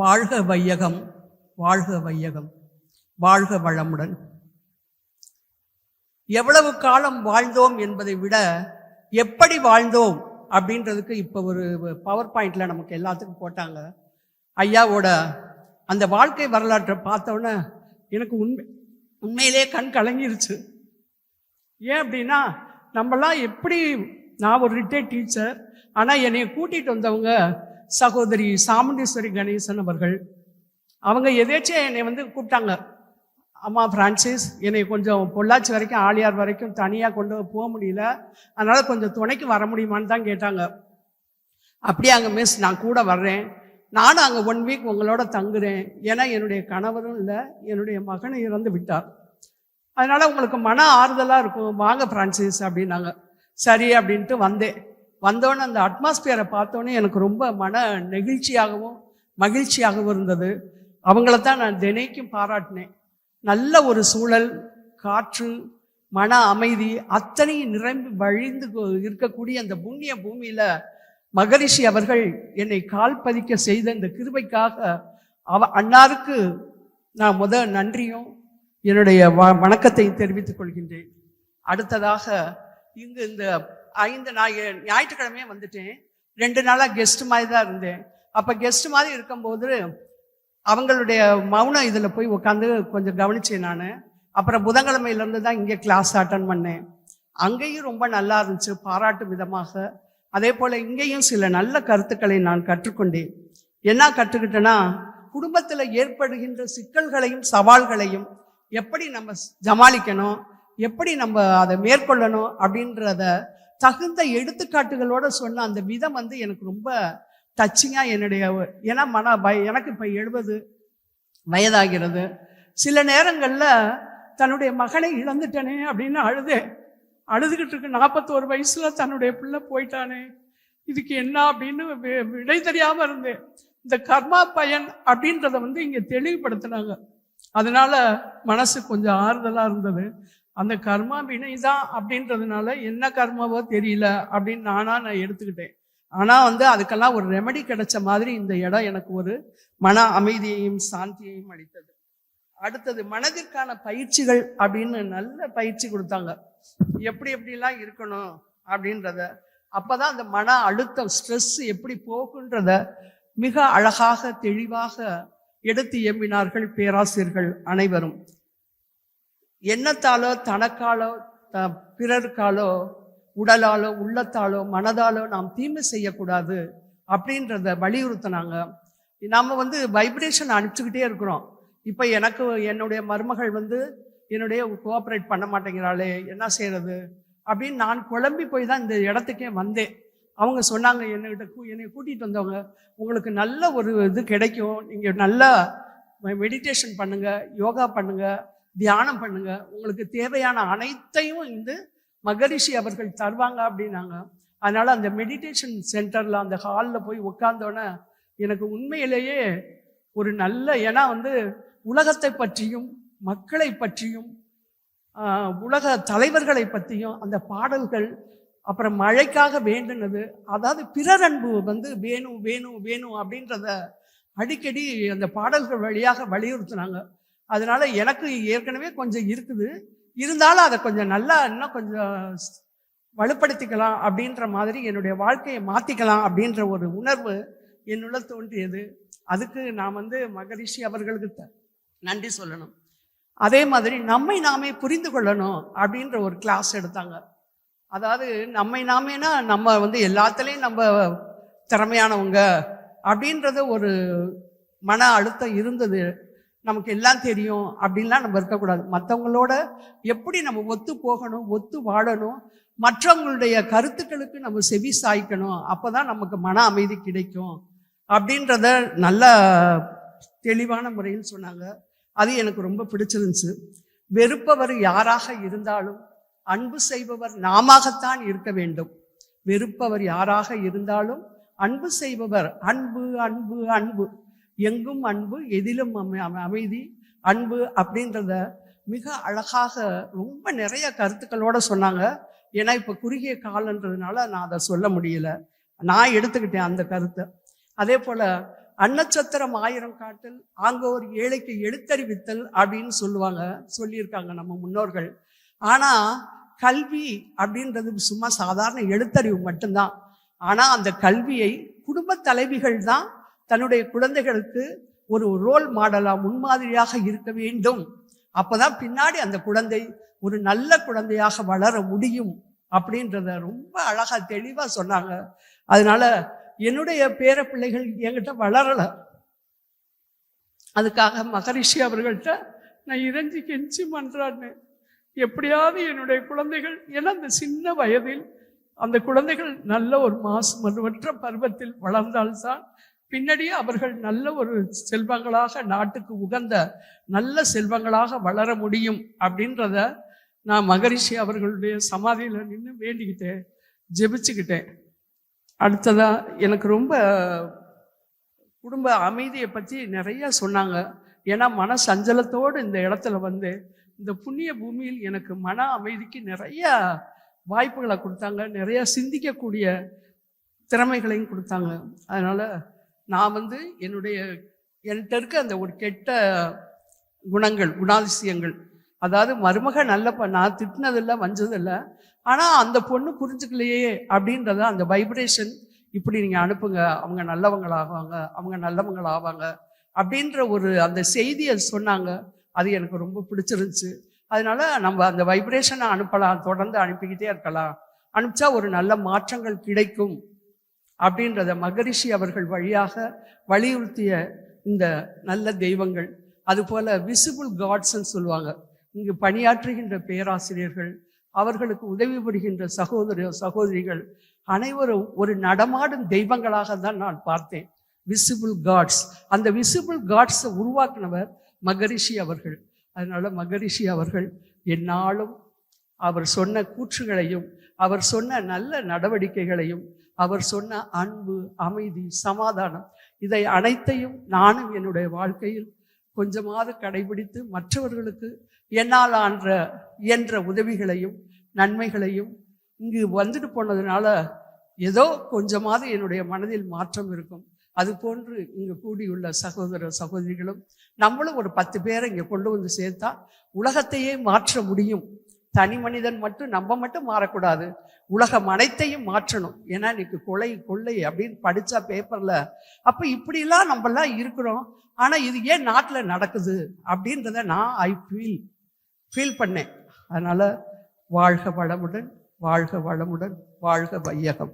வாழ்க வையகம் வாழ்க வையகம் வாழ்க வளமுடன். எவ்வளவு காலம் வாழ்ந்தோம் என்பதை விட எப்படி வாழ்ந்தோம் அப்படின்றதுக்கு இப்போ ஒரு பவர் பாயிண்டில் நமக்கு எல்லாத்துக்கும் போட்டாங்க. ஐயாவோட அந்த வாழ்க்கை வரலாற்றை பார்த்தோன்னே எனக்கு உண்மை உண்மையிலே கண் கலங்கிருச்சு. ஏன் அப்படின்னா நம்மலாம் எப்படி நான் ஒரு ரிட்டையர்ட் டீச்சர் ஆனால் என்னை கூட்டிகிட்டு வந்தவங்க சகோதரி சாமுண்டீஸ்வரி கணேசன் அவர்கள் அவங்க எதேச்சும் என்னை வந்து கூப்பிட்டாங்க. அம்மா பிரான்சிஸ் என்னை கொஞ்சம் பொள்ளாச்சி வரைக்கும் ஆளியார் வரைக்கும் தனியாக கொண்டு போக முடியல. அதனால் கொஞ்சம் துணைக்கு வர முடியுமான்னு தான் கேட்டாங்க. அப்படியே அங்கே மிஸ் நான் கூட வர்றேன். நானும் அங்கே ஒன் வீக் உங்களோட தங்குறேன். ஏன்னா என்னுடைய கணவரும் இல்லை என்னுடைய மகனை இறந்து விட்டார். அதனால் உங்களுக்கு மன ஆறுதலாக இருக்கும். வாங்க பிரான்சிஸ் அப்படின்னாங்க. சரி அப்படின்ட்டு வந்தேன். வந்தோடனே அந்த அட்மாஸ்பியரை பார்த்தோன்னே எனக்கு ரொம்ப மன நெகிழ்ச்சியாகவும் மகிழ்ச்சியாகவும் இருந்தது. அவங்கள தான் நான் தினைக்கும் பாராட்டினேன். நல்ல ஒரு சூழல் காற்று மன அமைதி அத்தனையும் நிரம்பி வழிந்து கொ- இருக்கக்கூடிய அந்த புண்ணிய பூமியில் மகரிஷி அவர்கள் என்னை கால் பதிக்க செய்த இந்த கிருபைக்காக அவ அன்னாருக்கு நான் முத நன்றியும் என்னுடைய வ- வணக்கத்தையும் தெரிவித்துக் கொள்கின்றேன். அடுத்ததாக இங்கு இந்த ஐந்து நான் ஞாயிற்றுக்கிழமையே வந்துட்டேன் ரெண்டு நாளாக கெஸ்ட் மாதிரி தான் இருந்தேன். அப்போ கெஸ்ட் மாதிரி இருக்கும்போது அவங்களுடைய மௌனம் இதில் போய் உட்காந்து கொஞ்சம் கவனிச்சேன் நான். அப்புறம் புதன்கிழமையிலேருந்து தான் இங்கே கிளாஸ் அட்டன் பண்ணேன். அங்கேயும் ரொம்ப நல்லா இருந்துச்சு பாராட்டும் விதமாக. அதே போல் இங்கேயும் சில நல்ல கருத்துக்களை நான் கற்றுக்கொண்டேன். என்ன கற்றுக்கிட்டேன்னா குடும்பத்தில் ஏற்படுகின்ற சிக்கல்களையும் சவால்களையும் எப்படி நம்ம சமாளிக்கணும் எப்படி நம்ம அதை மேற்கொள்ளணும் அப்படின்றத தகுந்த எடுத்துக்காட்டுகளோட சொன்ன அந்த விதம் வந்து எனக்கு ரொம்ப டச்சிங்காக என்னுடைய ஏன்னா மன பய எனக்கு இப்போ எழுபது வயதாகிறது. சில நேரங்களில் தன்னுடைய மகனை இழந்துட்டனே அப்படின்னு அழுது அழுதுகிட்டு இருக்கு. நாற்பத்தோரு வயசுல தன்னுடைய பிள்ளை போயிட்டானே இதுக்கு என்ன அப்படின்னு வி- விடை தெரியாம இருந்தேன் இந்த கர்மா பயன் அப்படின்றத வந்து இங்க தெளிவுபடுத்தினாங்க. அதனால மனசு கொஞ்சம் ஆறுதலா இருந்தது. அந்த கர்மா வினைதான் அப்படின்றதுனால என்ன கர்மாவோ தெரியல அப்படின்னு நானா நான் எடுத்துக்கிட்டேன். ஆனால் வந்து அதுக்கெல்லாம் ஒரு ரெமெடி கிடைச்ச மாதிரி இந்த இடம் எனக்கு ஒரு மன அமைதியையும் சாந்தியையும் அளித்தது. அடுத்தது மனதிற்கான பயிற்சிகள் அப்படின்னு நல்ல பயிற்சி கொடுத்தாங்க. எப்படி எப்படிலாம் இருக்கணும் அப்படின்றத. அப்பதான் அந்த மன அழுத்தம் ஸ்ட்ரெஸ் எப்படி போகுன்றத மிக அழகாக தெளிவாக எடுத்து எம்பினார்கள் பேராசிரியர்கள் அனைவரும். எண்ணத்தாலோ தனக்காலோ த- பிறருக்காலோ உடலாலோ உள்ளத்தாலோ மனதாலோ நாம் தீமை செய்யக்கூடாது அப்படின்றத வலியுறுத்தினாங்க. நாம் வந்து வைப்ரேஷன் அனுப்பிச்சுக்கிட்டே இருக்கிறோம். இப்போ எனக்கு என்னுடைய மருமகள் வந்து என்னுடைய கோஆப்ரேட் பண்ண மாட்டேங்கிறாளே என்ன செய்கிறது அப்படின்னு நான் குழம்பி போய் தான் இந்த இடத்துக்கே வந்தேன். அவங்க சொன்னாங்க என்னகிட்ட கூ- என்னை கூட்டிகிட்டு வந்தவங்க உங்களுக்கு நல்ல ஒரு இது கிடைக்கும். நீங்கள் நல்லா மெடிடேஷன் பண்ணுங்கள் யோகா பண்ணுங்கள் தியானம் பண்ணுங்க. உங்களுக்கு தேவையான அனைத்தையும் வந்து மகரிஷி அவர்கள் தருவாங்க அப்படின்னாங்க. அதனால அந்த மெடிடேஷன் சென்டர்ல அந்த ஹாலில் போய் உட்கார்ந்தோன்னே எனக்கு உண்மையிலேயே ஒரு நல்ல ஏன்னா வந்து உலகத்தை பற்றியும் மக்களை பற்றியும் உலக தலைவர்களை பற்றியும் அந்த பாடல்கள் அப்புறம் மழைக்காக வேண்டுனது அதாவது பிறரன்பு வந்து வேணும் வேணும் வேணும் அப்படின்றத அடிக்கடி அந்த பாடல்கள் வழியாக வலியுறுத்தினாங்க. அதனால எனக்கு ஏற்கனவே கொஞ்சம் இருக்குது. இருந்தாலும் அதை கொஞ்சம் நல்லா இன்னும் கொஞ்சம் வலுப்படுத்திக்கலாம் அப்படின்ற மாதிரி என்னுடைய வாழ்க்கையை மாற்றிக்கலாம் அப்படின்ற ஒரு உணர்வு என்னுள்ள தோன்றியது. அதுக்கு நான் வந்து மகரிஷி அவர்களுக்கு த- நன்றி சொல்லணும். அதே மாதிரி நம்மை நாமே புரிந்து கொள்ளணும் அப்படின்ற ஒரு கிளாஸ் எடுத்தாங்க. அதாவது நம்மை நாமேனா நம்ம வந்து எல்லாத்துலேயும் நம்ம திறமையானவங்க அப்படின்றத ஒரு மன அழுத்தம் இருந்தது. நமக்கு எல்லாம் தெரியும் அப்படின்லாம் நம்ம இருக்கக்கூடாது. மற்றவங்களோட எப்படி நம்ம ஒத்து போகணும் ஒத்து வாழணும் மற்றவங்களுடைய கருத்துக்களுக்கு நம்ம செவி சாய்க்கணும் அப்போ தான் நமக்கு மன அமைதி கிடைக்கும் அப்படின்றத நல்ல தெளிவான முறையில் சொன்னாங்க. அது எனக்கு ரொம்ப பிடிச்சிருந்துச்சு. வெறுப்பவர் யாராக இருந்தாலும் அன்பு செய்பவர் நாமத்தான் இருக்க வேண்டும். வெறுப்பவர் யாராக இருந்தாலும் அன்பு செய்பவர் அன்பு அன்பு அன்பு எங்கும் அன்பு எதிலும் அமை- அமைதி அன்பு அப்படின்றத மிக அழகாக ரொம்ப நிறைய கருத்துக்களோட சொன்னாங்க. ஏன்னா இப்போ குறுகிய காலன்றதுனால நான் அதை சொல்ல முடியல. நான் எடுத்துக்கிட்டேன் அந்த கருத்தை. அதே போல அன்னச்சத்திரம் ஆயிரம் காட்டல் ஆங்கோர் ஏழைக்கு எழுத்தறிவித்தல் அப்படின்னு சொல்லுவாங்க சொல்லியிருக்காங்க நம்ம முன்னோர்கள். ஆனால் கல்வி அப்படின்றது சும்மா சாதாரண எழுத்தறிவு மட்டும்தான். ஆனால் அந்த கல்வியை குடும்ப தலைவிகள் தான் தன்னுடைய குழந்தைகளுக்கு ஒரு ரோல் மாடலா முன்மாதிரியாக இருக்க வேண்டும். அப்பதான் பின்னாடி அந்த குழந்தை ஒரு நல்ல குழந்தையாக வளர முடியும் அப்படின்றத ரொம்ப அழகா தெளிவா சொன்னாங்க. அதனால என்னுடைய பேர பிள்ளைகள் என்கிட்ட வளரல. அதுக்காக மகரிஷி அவர்கள்ட்ட நான் இறைஞ்சி கெஞ்சி மன்றாடினேன். எப்படியாவது என்னுடைய குழந்தைகள் ஏன்னா அந்த சின்ன வயதில் அந்த குழந்தைகள் நல்ல ஒரு மாசு மறுவற்ற பருவத்தில் வளர்ந்தால்தான் பின்னாடியே அவர்கள் நல்ல ஒரு செல்வங்களாக நாட்டுக்கு உகந்த நல்ல செல்வங்களாக வளர முடியும் அப்படின்றத நான் மகரிஷி அவர்களுடைய சமாதியில் நின்று வேண்டிக்கிட்டேன் ஜெபிச்சுக்கிட்டேன். அடுத்ததாக எனக்கு ரொம்ப குடும்ப அமைதியை பற்றி நிறைய சொன்னாங்க. ஏன்னா மன சஞ்சலத்தோடு இந்த இடத்துல வந்து இந்த புண்ணிய பூமியில் எனக்கு மன அமைதிக்கு நிறைய வாய்ப்புகளை கொடுத்தாங்க. நிறைய சிந்திக்கக்கூடிய திறமைகளையும் கொடுத்தாங்க. அதனால் நான் வந்து என்னுடைய என்கிட்ட இருக்க அந்த ஒரு கெட்ட குணங்கள் குணாதிசயங்கள் அதாவது மருமக நல்ல ப- நான் திட்டினதில்லை வஞ்சதில்லை. ஆனால் அந்த பொண்ணு புரிஞ்சுக்கலையே அப்படின்றத அந்த வைப்ரேஷன் இப்படி நீங்கள் அனுப்புங்க. அவங்க நல்லவங்களாவாங்க அவங்க நல்லவங்களாவாங்க அப்படின்ற ஒரு அந்த செய்தியை சொன்னாங்க. அது எனக்கு ரொம்ப பிடிச்சிருந்துச்சு. அதனால நம்ம அந்த வைப்ரேஷனை அனுப்பலாம். தொடர்ந்து அனுப்பிக்கிட்டே இருக்கலாம். அனுப்பிச்சா ஒரு நல்ல மாற்றங்கள் கிடைக்கும். அப்படின்றத மகரிஷி அவர்கள் வழியாக வலியுறுத்திய இந்த நல்ல தெய்வங்கள். அதுபோல விசிபிள் காட்ஸ்ன்னு சொல்லுவாங்க. இங்கு பணியாற்றுகின்ற பேராசிரியர்கள் அவர்களுக்கு உதவி புரிகின்ற சகோதர சகோதரிகள் அனைவரும் ஒரு நடமாடும் தெய்வங்களாக தான் நான் பார்த்தேன். விசிபிள் காட்ஸ் அந்த விசிபிள் காட்ஸை உருவாக்கினவர் மகரிஷி அவர்கள். அதனால மகரிஷி அவர்கள் எந்நாளும் அவர் சொன்ன கூற்றுகளையும் அவர் சொன்ன நல்ல நடவடிக்கைகளையும் அவர் சொன்ன அன்பு அமைதி சமாதானம் இதை அனைத்தையும் நானும் என்னுடைய வாழ்க்கையில் கொஞ்சமாவது கடைபிடித்து மற்றவர்களுக்கு என்னால் ஆன்ற இயன்ற உதவிகளையும் நன்மைகளையும் இங்கு வந்துட்டு போனதுனால ஏதோ கொஞ்சமாவது என்னுடைய மனதில் மாற்றம் இருக்கும். அது போன்று இங்கு கூடியுள்ள சகோதர சகோதரிகளும் நம்மளும் ஒரு பத்து பேரை இங்கே கொண்டு வந்து சேர்த்தா உலகத்தையே மாற்ற முடியும். தனி மனிதன் மட்டும் நம்ம மட்டும் மாறக்கூடாது. உலகம் அனைத்தையும் மாற்றணும். ஏன்னா இன்னைக்கு கொலை கொள்ளை அப்படின்னு படித்தா பேப்பரில் அப்போ இப்படிலாம் நம்மலாம் இருக்கிறோம். ஆனால் இது ஏன் நாட்டில் நடக்குது? அப்படின்றத நான் ஐ ஃபீல் ஃபீல் பண்ணேன். அதனால் வாழ்க வளமுடன் வாழ்க வளமுடன் வாழ்க வையகம்.